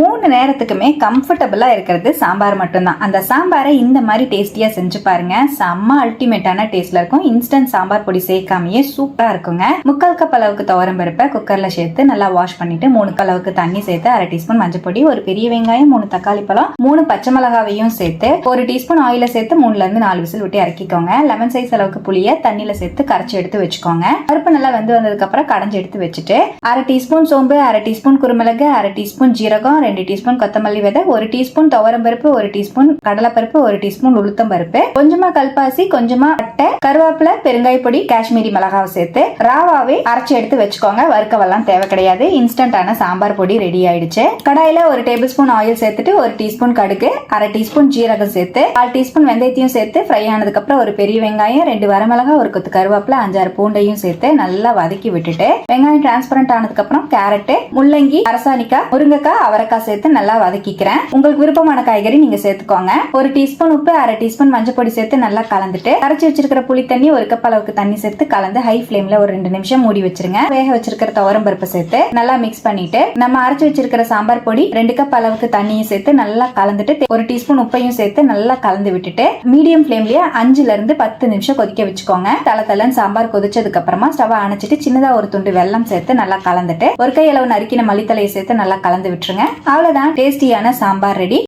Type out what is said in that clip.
மூணு நேரத்துக்குமே கம்ஃபர்டபுளாக இருக்கிறது சாம்பார் மட்டும்தான். அந்த சாம்பாரை இந்த மாதிரி டேஸ்டியாக செஞ்சு பாருங்க. செம்ம அல்டிமேட்டான டேஸ்ட்ல இருக்கும். இன்ஸ்டன்ட் சாம்பார் பொடி சேர்க்காமையே சூப்பராக இருக்குங்க. முக்கால் கப் அளவுக்கு துவரம் பருப்பை குக்கரில் சேர்த்து நல்லா வாஷ் பண்ணிட்டு மூணு கப் அளவுக்கு தண்ணி சேர்த்து அரை டீஸ்பூன் மஞ்சள் பொடி ஒரு பெரிய வெங்காயம் மூணு தக்காளி பழம் மூணு பச்சை மிளகாவையும் சேர்த்து ஒரு டீஸ்பூன் ஆயில சேர்த்து மூணுல இருந்து நாலு விசில் விட்டு இறக்கிக்கோங்க. லெமன் சைஸ் அளவுக்கு புளிய தண்ணியில சேர்த்து கரைச்சி எடுத்து வச்சுக்கோங்க. பருப்பு நல்லா வந்து வந்ததுக்கு அப்புறம் கடைஞ்சி எடுத்து வச்சுட்டு அரை டீஸ்பூன் சோம்பு அரை டீஸ்பூன் குருமிளகு அரை டீஸ்பூன் ஜீரகம் ரெண்டு டீஸ்பூன் கொத்தமல்லி விதை ஒரு டீஸ்பூன் துவரம் பருப்பு ஒரு டீஸ்பூன் கடலைப்பருப்பு ஒரு டீஸ்பூன் உளுத்தம் பருப்பு. கொஞ்சமா கல்பாசி கொஞ்சமா அட்டை கருவேப்பிலை பெருங்காய பொடி காஷ்மீரி மிளகாவை சேர்த்து ராவாவே அரைச்சி எடுத்து வச்சுக்கோங்க. வறுக்கவெல்லாம் தேவை கிடையாது. இன்ஸ்டன்டான சாம்பார் பொடி ரெடி ஆயிடுச்சு. கடாயில ஒரு டேபிள் ஸ்பூன் ஆயில் சேர்த்துட்டு ஒரு டீஸ்பூன் கடுகு அரை டீஸ்பூன் ஜீரகம் சேர்த்து கால் டீஸ்பூன் வெந்தயத்தையும் சேர்த்து ஃப்ரை ஆனதுக்கு அப்புறம் ஒரு பெரிய வெங்காயம் ரெண்டு வரமிளகா ஒரு கொத்து கருவேப்பிலை அஞ்சாறு பூண்டையும் சேர்த்து நல்லா வதக்கி விட்டுட்டு வெங்காயம் டிரான்ஸ்பரண்ட் ஆனதுக்கு அப்புறம் கேரட் முள்ளங்கி அரசாணிக்காய் முருங்கைக்காய் அவரைக்காய் சேர்த்து நல்லா வதக்கிக்கிறேன். உங்களுக்கு விருப்பமான காய்கறி நீங்க சேர்த்துக்கோங்க. ஒரு டீஸ்பூன் உப்பு அரை டீஸ்பூன் மஞ்சள் பொடி சேர்த்து நல்லா கலந்துட்டு கரைச்சி வச்சிருக்கிற புளி தண்ணி ஒரு கப் அளவுக்கு தண்ணி சேர்த்து கலந்து ஹை ஃபிளேம்ல ஒரு ரெண்டு நிமிஷம் மூடி வச்சிருங்க. வேக வச்சிருக்கிற துவரம் பருப்பு சேர்த்து நல்லா மிக்ஸ் பண்ணிட்டு நம்ம அரைச்சி வச்சிருக்கிற சாம்பார் பொடி ரெண்டு கப் அளவுக்கு தண்ணியும் சேர்த்து நல்லா கலந்துட்டு ஒரு டீஸ்பூன் உப்பையும் சேர்த்து நல்லா கலந்து விட்டுட்டு மீடியம் ஃபிளேம்லயே அஞ்சுல இருந்து பத்து நிமிஷம் கொதிக்க வச்சுக்கோங்க. தலை தலைன்னு சாம்பார் கொதிச்சதுக்கு அப்புறமா ஸ்டவ் அணைச்சிட்டு சின்னதா ஒரு துண்டு வெல்லம் சேர்த்து நல்லா கலந்துட்டு ஒரு கை அளவு நறுக்கின மல்லித்தலையை சேர்த்து நல்லா கலந்து விட்டுருங்க. அவ்வளோதான் டேஸ்டியான சாம்பார் ரெடி